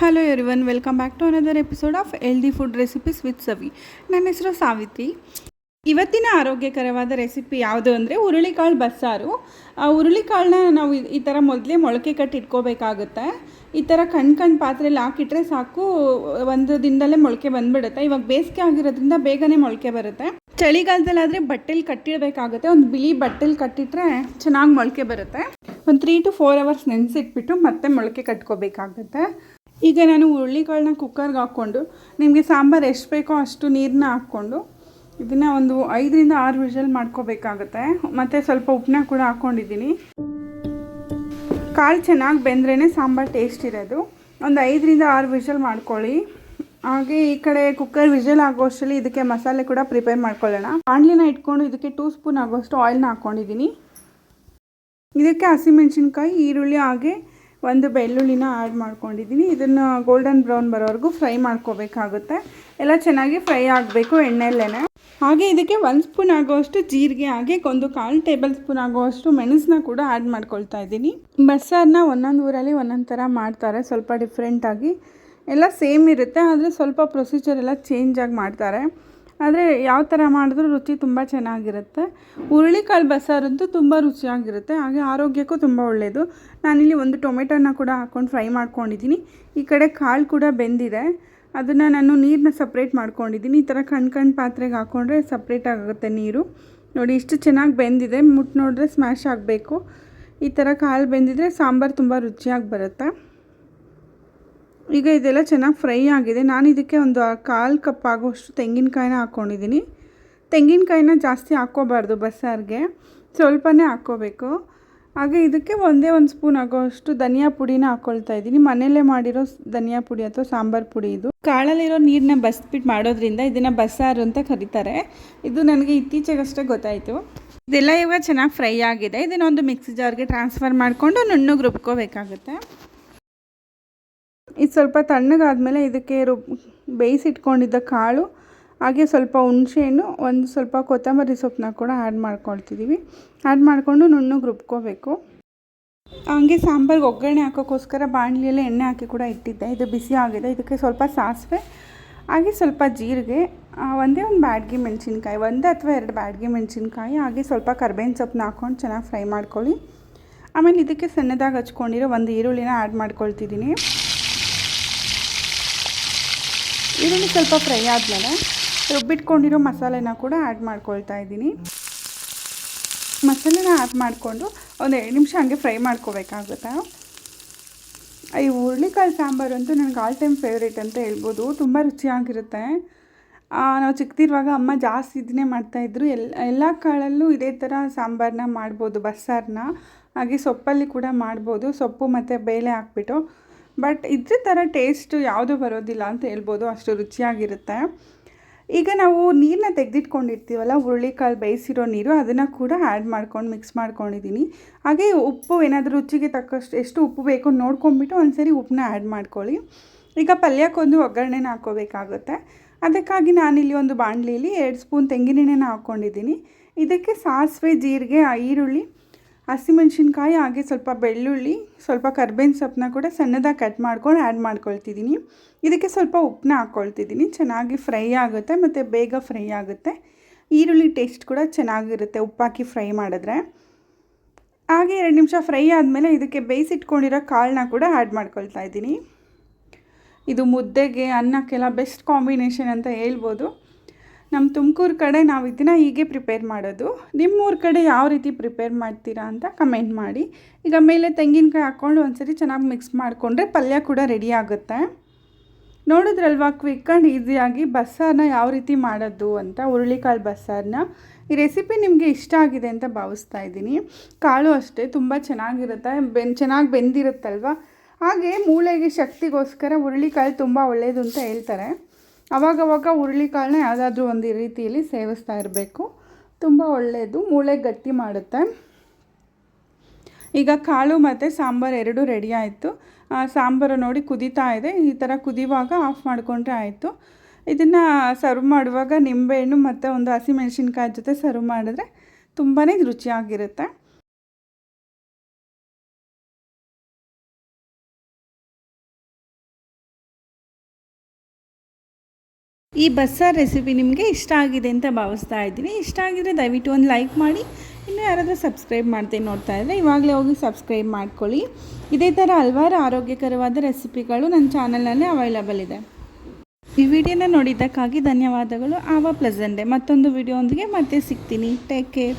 Hello everyone welcome back to another episode of healthy food recipes with Savi ನನ್ನ ಹೆಸರು ಸಾವಿತ್ರಿ ಇವತ್ತಿನ ಆರೋಗ್ಯಕರವಾದ recipe ಯಾವುದು ಅಂದರೆ ಹುರುಳಿಕಾಳು ಬಸ್ಸಾರು. ಆ ಹುರುಳಿಕಾಳನ್ನ ನಾವು ಈ- ಥರ ಮೊದಲೇ ಮೊಳಕೆ ಕಟ್ಟಿ ಇಟ್ಕೋಬೇಕಾಗುತ್ತೆ. ಈ ಥರ ಕಣ್ ಕಣ್ ಪಾತ್ರೆಯಲ್ಲಿ ಹಾಕಿಟ್ರೆ ಸಾಕು, ಒಂದು ದಿನದಲ್ಲೇ ಮೊಳಕೆ ಬಂದುಬಿಡುತ್ತೆ. ಇವಾಗ ಬೇಸಿಗೆ ಆಗಿರೋದ್ರಿಂದ ಬೇಗನೆ ಮೊಳಕೆ ಬರುತ್ತೆ. ಚಳಿಗಾಲದಲ್ಲಾದರೆ ಬಟ್ಟೆಲಿ ಕಟ್ಟಿಡಬೇಕಾಗುತ್ತೆ. ಒಂದು ಬಿಳಿ ಬಟ್ಟೆಲಿ ಕಟ್ಟಿಟ್ರೆ ಚೆನ್ನಾಗಿ ಮೊಳಕೆ ಬರುತ್ತೆ. ಒಂದು ತ್ರೀ ಟು ಫೋರ್ ಅವರ್ಸ್ ನೆನೆಸಿಟ್ಬಿಟ್ಟು ಮತ್ತೆ ಮೊಳಕೆ ಕಟ್ಕೋಬೇಕಾಗುತ್ತೆ. ಈಗ ನಾನು ಹುರುಳಿಕಾಳನ್ನ ಕುಕ್ಕರ್ಗೆ ಹಾಕ್ಕೊಂಡು ನಿಮಗೆ ಸಾಂಬಾರು ಎಷ್ಟು ಬೇಕೋ ಅಷ್ಟು ನೀರನ್ನ ಹಾಕ್ಕೊಂಡು ಇದನ್ನು ಒಂದು ಐದರಿಂದ ಆರು ವಿಷಲ್ ಮಾಡ್ಕೋಬೇಕಾಗುತ್ತೆ. ಮತ್ತು ಸ್ವಲ್ಪ ಉಪ್ಪನ್ನ ಕೂಡ ಹಾಕ್ಕೊಂಡಿದ್ದೀನಿ. ಕಾಳು ಚೆನ್ನಾಗಿ ಬೆಂದ್ರೇ ಸಾಂಬಾರು ಟೇಸ್ಟ್ ಇರೋದು. ಒಂದು ಐದರಿಂದ ಆರು ವಿಷಲ್ ಮಾಡ್ಕೊಳ್ಳಿ. ಹಾಗೆ ಈ ಕಡೆ ಕುಕ್ಕರ್ ವಿಷಲ್ ಆಗೋಷ್ಟರಲ್ಲಿ ಇದಕ್ಕೆ ಮಸಾಲೆ ಕೂಡ ಪ್ರಿಪೇರ್ ಮಾಡ್ಕೊಳ್ಳೋಣ. ಬಾಣಲಿನ ಇಟ್ಕೊಂಡು ಇದಕ್ಕೆ ಟೂ ಸ್ಪೂನ್ ಆಗೋಷ್ಟು ಆಯಿಲ್ನ ಹಾಕ್ಕೊಂಡಿದ್ದೀನಿ. ಇದಕ್ಕೆ ಹಸಿಮೆಣಸಿನ್ಕಾಯಿ, ಈರುಳ್ಳಿ ಹಾಗೆ ಒಂದು ಬೆಳ್ಳುಳ್ಳಿನ ಆ್ಯಡ್ ಮಾಡ್ಕೊಂಡಿದ್ದೀನಿ ಇದನ್ನು ಗೋಲ್ಡನ್ ಬ್ರೌನ್ ಬರೋವರೆಗೂ ಫ್ರೈ ಮಾಡ್ಕೋಬೇಕಾಗುತ್ತೆ. ಎಲ್ಲ ಚೆನ್ನಾಗಿ ಫ್ರೈ ಆಗಬೇಕು ಎಣ್ಣೆಲ್ಲೇ ಹಾಗೆ ಇದಕ್ಕೆ ಒಂದು ಸ್ಪೂನ್ ಆಗೋವಷ್ಟು ಜೀರಿಗೆ, ಹಾಗೆ ಒಂದು ಕಾಲು ಟೇಬಲ್ ಸ್ಪೂನ್ ಆಗೋವಷ್ಟು ಮೆಣಸನ್ನ ಕೂಡ ಆ್ಯಡ್ ಮಾಡ್ಕೊಳ್ತಾ ಇದ್ದೀನಿ. ಬಸ್ಸಾರನ್ನ ಒಂದೊಂದು ಊರಲ್ಲಿ ಒಂದೊಂದು ಥರ ಮಾಡ್ತಾರೆ, ಸ್ವಲ್ಪ ಡಿಫ್ರೆಂಟಾಗಿ ಎಲ್ಲ ಸೇಮ್ ಇರುತ್ತೆ, ಆದರೆ ಸ್ವಲ್ಪ ಪ್ರೊಸೀಜರ್ ಎಲ್ಲ ಚೇಂಜಾಗಿ ಮಾಡ್ತಾರೆ. ಆದರೆ ಯಾವ ಥರ ಮಾಡಿದ್ರೂ ರುಚಿ ತುಂಬ ಚೆನ್ನಾಗಿರುತ್ತೆ. ಹುರುಳಿಕಾಳು ಬಸ್ಸಾರಂತೂ ತುಂಬ ರುಚಿಯಾಗಿರುತ್ತೆ, ಹಾಗೆ ಆರೋಗ್ಯಕ್ಕೂ ತುಂಬ ಒಳ್ಳೆಯದು ನಾನಿಲ್ಲಿ ಒಂದು ಟೊಮೆಟೊನ ಕೂಡ ಹಾಕ್ಕೊಂಡು ಫ್ರೈ ಮಾಡ್ಕೊಂಡಿದ್ದೀನಿ. ಈ ಕಡೆ ಕಾಳು ಕೂಡ ಬೆಂದಿದೆ. ಅದನ್ನು ನಾನು ನೀರನ್ನ ಸಪ್ರೇಟ್ ಮಾಡ್ಕೊಂಡಿದ್ದೀನಿ. ಈ ಥರ ಕಣ್ ಕಣ್ ಪಾತ್ರೆಗೆ ಹಾಕ್ಕೊಂಡ್ರೆ ಸಪ್ರೇಟ್ ಆಗುತ್ತೆ ನೀರು. ನೋಡಿ, ಇಷ್ಟು ಚೆನ್ನಾಗಿ ಬೆಂದಿದೆ. ಮುಟ್ಟು ನೋಡಿದ್ರೆ ಸ್ಮ್ಯಾಶ್ ಆಗಬೇಕು. ಈ ಥರ ಕಾಳು ಬೆಂದಿದ್ರೆ ಸಾಂಬಾರು ತುಂಬ ರುಚಿಯಾಗಿ ಬರುತ್ತೆ. ಈಗ ಇದೆಲ್ಲ ಚೆನ್ನಾಗಿ ಫ್ರೈ ಆಗಿದೆ. ನಾನು ಇದಕ್ಕೆ ಒಂದು ಕಾಲು ಕಪ್ ಆಗೋಷ್ಟು ತೆಂಗಿನಕಾಯಿನ ಹಾಕ್ಕೊಂಡಿದ್ದೀನಿ ತೆಂಗಿನಕಾಯಿನ ಜಾಸ್ತಿ ಹಾಕ್ಕೋಬಾರ್ದು ಬಸ್ಸಾರಿಗೆ. ಸ್ವಲ್ಪನೇ ಹಾಕ್ಕೋಬೇಕು. ಹಾಗೆ ಇದಕ್ಕೆ ಒಂದೇ ಒಂದು ಸ್ಪೂನ್ ಆಗೋಷ್ಟು ಧನಿಯಾ ಪುಡಿನ ಹಾಕ್ಕೊಳ್ತಾ ಇದ್ದೀನಿ. ಮನೆಯಲ್ಲೇ ಮಾಡಿರೋ ಧನಿಯಾ ಪುಡಿ ಅಥವಾ ಸಾಂಬಾರು ಪುಡಿ ಇದು. ಕಾಳಲ್ಲಿರೋ ನೀರನ್ನ ಬಸ್ಬಿಟ್ಟು ಮಾಡೋದ್ರಿಂದ ಇದನ್ನು ಬಸ್ಸಾರು ಅಂತ ಕರೀತಾರೆ. ಇದು ನನಗೆ ಇತ್ತೀಚೆಗಷ್ಟೇ ಗೊತ್ತಾಯಿತು. ಇದೆಲ್ಲ ಇವಾಗ ಚೆನ್ನಾಗಿ ಫ್ರೈ ಆಗಿದೆ. ಇದನ್ನೊಂದು ಮಿಕ್ಸಿ ಜಾರ್ಗೆ ಟ್ರಾನ್ಸ್ಫರ್ ಮಾಡಿಕೊಂಡು ನುಣ್ಣಗೆ ರುಬ್ಕೋಬೇಕಾಗುತ್ತೆ. ಇದು ಸ್ವಲ್ಪ ತಣ್ಣಗಾದ್ಮೇಲೆ ಇದಕ್ಕೆ ರುಬ್ ಬೇಯಿಸಿಟ್ಕೊಂಡಿದ್ದ ಕಾಳು, ಹಾಗೆ ಸ್ವಲ್ಪ ಹುಣಸೆಹಣ್ಣು, ಒಂದು ಸ್ವಲ್ಪ ಕೊತ್ತಂಬರಿ ಸೊಪ್ಪನ್ನ ಕೂಡ ಆ್ಯಡ್ ಮಾಡ್ಕೊಳ್ತಿದ್ದೀವಿ ಆ್ಯಡ್ ಮಾಡಿಕೊಂಡು ನುಣ್ಣಗೆ ರುಬ್ಕೋಬೇಕು. ಹಂಗೆ ಸಾಂಬಾರಿಗೆ ಒಗ್ಗರಣೆ ಹಾಕೋಕ್ಕೋಸ್ಕರ ಬಾಣಲಿಯಲ್ಲಿ ಎಣ್ಣೆ ಹಾಕಿ ಕೂಡ ಇಟ್ಟಿದ್ದೆ. ಇದು ಬಿಸಿ ಆಗಿದೆ. ಇದಕ್ಕೆ ಸ್ವಲ್ಪ ಸಾಸಿವೆ, ಹಾಗೆ ಸ್ವಲ್ಪ ಜೀರಿಗೆ ಒಂದೇ ಒಂದು ಬ್ಯಾಡ್ಗೆ ಮೆಣಸಿನ್ಕಾಯಿ, ಒಂದು ಅಥವಾ ಎರಡು ಬ್ಯಾಡ್ಗೆ ಮೆಣಸಿನ್ಕಾಯಿ, ಹಾಗೆ ಸ್ವಲ್ಪ ಕರ್ಬೇವಿನ ಸೊಪ್ಪನ್ನ ಹಾಕ್ಕೊಂಡು ಚೆನ್ನಾಗಿ ಫ್ರೈ ಮಾಡ್ಕೊಳ್ಳಿ. ಆಮೇಲೆ ಇದಕ್ಕೆ ಸಣ್ಣದಾಗಿ ಹಚ್ಕೊಂಡಿರೋ ಒಂದು ಈರುಳ್ಳಿನ ಆ್ಯಡ್ ಮಾಡ್ಕೊಳ್ತಿದ್ದೀನಿ. ಈರುಳ್ಳಿ ಸ್ವಲ್ಪ ಫ್ರೈ ಆದಮೇಲೆ ರುಬ್ಬಿಟ್ಕೊಂಡಿರೋ ಮಸಾಲೆನ ಕೂಡ ಆ್ಯಡ್ ಮಾಡ್ಕೊಳ್ತಾ ಇದ್ದೀನಿ. ಮಸಾಲೆನ ಆ್ಯಡ್ ಮಾಡಿಕೊಂಡು ಒಂದು ಎರಡು ನಿಮಿಷ ಹಂಗೆ ಫ್ರೈ ಮಾಡ್ಕೋಬೇಕಾಗುತ್ತೆ? ಈ ಹುರುಳಿಕಾಳು ಸಾಂಬಾರು ಅಂತೂ ನನಗೆ ಆಲ್ ಟೈಮ್ ಫೇವ್ರೇಟ್ ಅಂತ ಹೇಳ್ಬೋದು. ತುಂಬ ರುಚಿಯಾಗಿರುತ್ತೆ. ನಾವು ಚಿಕ್ಕದಿರುವಾಗ ಅಮ್ಮ ಜಾಸ್ತಿ ಇದನ್ನೇ ಮಾಡ್ತಾಯಿದ್ರು ಎಲ್ಲ ಎಲ್ಲ ಕಾಳಲ್ಲೂ ಇದೇ ಥರ ಸಾಂಬಾರನ್ನ ಮಾಡ್ಬೋದು ಬಸ್ಸಾರನ್ನ ಹಾಗೆ ಸೊಪ್ಪಲ್ಲಿ ಕೂಡ ಮಾಡ್ಬೋದು. ಸೊಪ್ಪು ಮತ್ತು ಬೇಳೆ ಹಾಕ್ಬಿಟ್ಟು ಬಟ್ ಇದ್ರ ಥರ ಟೇಸ್ಟು ಯಾವುದೂ ಬರೋದಿಲ್ಲ ಅಂತ ಹೇಳ್ಬೋದು, ಅಷ್ಟು ರುಚಿಯಾಗಿರುತ್ತೆ. ಈಗ ನಾವು ನೀರನ್ನ ತೆಗೆದಿಟ್ಕೊಂಡಿರ್ತೀವಲ್ಲ, ಹುರುಳಿಕಾಳು ಬೇಯಿಸಿರೋ ನೀರು ಅದನ್ನು ಕೂಡ ಆ್ಯಡ್ ಮಾಡ್ಕೊಂಡು ಮಿಕ್ಸ್ ಮಾಡ್ಕೊಂಡಿದ್ದೀನಿ ಹಾಗೆ ಉಪ್ಪು ಏನಾದರೂ ರುಚಿಗೆ ತಕ್ಕಷ್ಟು, ಎಷ್ಟು ಉಪ್ಪು ಬೇಕು ನೋಡ್ಕೊಂಬಿಟ್ಟು ಒಂದ್ಸರಿ ಉಪ್ಪನ್ನ ಆ್ಯಡ್ ಮಾಡ್ಕೊಳ್ಳಿ. ಈಗ ಪಲ್ಯಕ್ಕೊಂದು ಒಗ್ಗರಣೆನ ಹಾಕೋಬೇಕಾಗುತ್ತೆ. ಅದಕ್ಕಾಗಿ ನಾನಿಲ್ಲಿ ಒಂದು ಬಾಣಲಿಲಿ ಎರಡು ಸ್ಪೂನ್ ತೆಂಗಿನೆಣ್ಣೆನ ಹಾಕ್ಕೊಂಡಿದ್ದೀನಿ ಇದಕ್ಕೆ ಸಾಸಿವೆ, ಜೀರಿಗೆ, ಈರುಳ್ಳಿ ಹಸಿಮೆಣ್ಸಿನ್ಕಾಯಿ ಹಾಗೆ ಸ್ವಲ್ಪ ಬೆಳ್ಳುಳ್ಳಿ, ಸ್ವಲ್ಪ ಕರ್ಬೇವಿನ ಸೊಪ್ಪನ್ನ ಕೂಡ ಸಣ್ಣದಾಗಿ ಕಟ್ ಮಾಡ್ಕೊಂಡು ಆ್ಯಡ್ ಮಾಡ್ಕೊಳ್ತಿದ್ದೀನಿ. ಇದಕ್ಕೆ ಸ್ವಲ್ಪ ಉಪ್ಪನ್ನ ಹಾಕ್ಕೊಳ್ತಿದ್ದೀನಿ ಚೆನ್ನಾಗಿ ಫ್ರೈ ಆಗುತ್ತೆ, ಮತ್ತು ಬೇಗ ಫ್ರೈ ಆಗುತ್ತೆ. ಈರುಳ್ಳಿ ಟೇಸ್ಟ್ ಕೂಡ ಚೆನ್ನಾಗಿರುತ್ತೆ ಉಪ್ಪಾಕಿ ಫ್ರೈ ಮಾಡಿದ್ರೆ. ಹಾಗೆ ಎರಡು ನಿಮಿಷ ಫ್ರೈ ಆದಮೇಲೆ ಇದಕ್ಕೆ ಬೇಯಿಸಿಟ್ಕೊಂಡಿರೋ ಕಾಳನ್ನ ಕೂಡ ಆ್ಯಡ್ ಮಾಡ್ಕೊಳ್ತಾ ಇದ್ದೀನಿ. ಇದು ಮುದ್ದೆಗೆ ಅನ್ನಕ್ಕೆಲ್ಲ ಬೆಸ್ಟ್ ಕಾಂಬಿನೇಷನ್ ಅಂತ ಹೇಳ್ಬೋದು. ನಮ್ಮ ತುಮಕೂರು ಕಡೆ ನಾವು ಇದನ್ನು ಹೀಗೆ ಪ್ರಿಪೇರ್ ಮಾಡೋದು. ನಿಮ್ಮೂರ ಕಡೆ ಯಾವ ರೀತಿ ಪ್ರಿಪೇರ್ ಮಾಡ್ತೀರಾ ಅಂತ ಕಮೆಂಟ್ ಮಾಡಿ. ಈಗ ಮೇಲೆ ತೆಂಗಿನಕಾಯಿ ಹಾಕ್ಕೊಂಡು ಒಂದ್ಸರಿ ಚೆನ್ನಾಗಿ ಮಿಕ್ಸ್ ಮಾಡಿಕೊಂಡ್ರೆ ಪಲ್ಯ ಕೂಡ ರೆಡಿ ಆಗುತ್ತೆ. ನೋಡಿದ್ರಲ್ವಾ ಕ್ವಿಕ್ ಆ್ಯಂಡ್ ಈಸಿಯಾಗಿ ಬಸ್ಸಾರನ್ನ ಯಾವ ರೀತಿ ಮಾಡೋದು ಅಂತ, ಹುರುಳಿಕಾಳು ಬಸ್ಸಾರನ್ನ ಈ ರೆಸಿಪಿ ನಿಮಗೆ ಇಷ್ಟ ಆಗಿದೆ ಅಂತ ಭಾವಿಸ್ತಾ ಇದ್ದೀನಿ. ಕಾಳು ಅಷ್ಟೇ, ತುಂಬ ಚೆನ್ನಾಗಿರುತ್ತೆ, ಬೆನ್, ಚೆನ್ನಾಗಿ ಬೆಂದಿರುತ್ತಲ್ವ? ಹಾಗೆ ಮೂಳೆಗೆ ಶಕ್ತಿಗೋಸ್ಕರ ಹುರುಳಿಕಾಳು ತುಂಬ ಒಳ್ಳೆಯದು ಅಂತ ಹೇಳ್ತಾರೆ. ಅವಾಗವಾಗ ಹುರುಳಿಕಾಳನ್ನ ಯಾವುದಾದ್ರೂ ಒಂದು ರೀತಿಯಲ್ಲಿ ಸೇವಿಸ್ತಾ ಇರಬೇಕು. ತುಂಬ ಒಳ್ಳೆಯದು ಮೂಳೆ ಗಟ್ಟಿ ಮಾಡುತ್ತೆ. ಈಗ ಕಾಳು ಮತ್ತು ಸಾಂಬಾರು ಎರಡೂ ರೆಡಿ ಆಯಿತು. ಸಾಂಬಾರು ನೋಡಿ ಕುದೀತಾ ಇದೆ. ಈ ಥರ ಕುದಿಯುವಾಗ ಆಫ್ ಮಾಡಿಕೊಂಡ್ರೆ ಆಯಿತು. ಇದನ್ನು ಸರ್ವ್ ಮಾಡುವಾಗ ನಿಂಬೆಹಣ್ಣು ಮತ್ತು ಒಂದು ಹಸಿಮೆಣಸಿನ್ಕಾಯಿ ಜೊತೆ ಸರ್ವ್ ಮಾಡಿದ್ರೆ ತುಂಬಾ ರುಚಿಯಾಗಿರುತ್ತೆ. ಈ ಬಸ್ಸಾರ್ ರೆಸಿಪಿ ನಿಮಗೆ ಇಷ್ಟ ಆಗಿದೆ ಅಂತ ಭಾವಿಸ್ತಾ ಇದ್ದೀನಿ. ಇಷ್ಟ ಆಗಿದ್ರೆ ದಯವಿಟ್ಟು ಒಂದು ಲೈಕ್ ಮಾಡಿ. ಇನ್ನೂ ಯಾರಾದರೂ ಸಬ್ಸ್ಕ್ರೈಬ್ ಮಾಡ್ತೀನಿ ನೋಡ್ತಾ ಇದ್ದರೆ ಇವಾಗಲೇ ಹೋಗಿ ಸಬ್ಸ್ಕ್ರೈಬ್ ಮಾಡ್ಕೊಳ್ಳಿ. ಇದೇ ಥರ ಹಲವಾರು ಆರೋಗ್ಯಕರವಾದ ರೆಸಿಪಿಗಳು ನನ್ನ ಚಾನಲ್ನಲ್ಲಿ ಅವೈಲಬಲ್ ಇದೆ. ಈ ವಿಡಿಯೋನ ನೋಡಿದ್ದಕ್ಕಾಗಿ ಧನ್ಯವಾದಗಳು. ಆವ ಪ್ಲೆಸೆಂಟ್ ಡೇ ಮತ್ತೊಂದು ವಿಡಿಯೋ ಒಂದಿಗೆ ಮತ್ತೆ ಸಿಗ್ತೀನಿ. Take care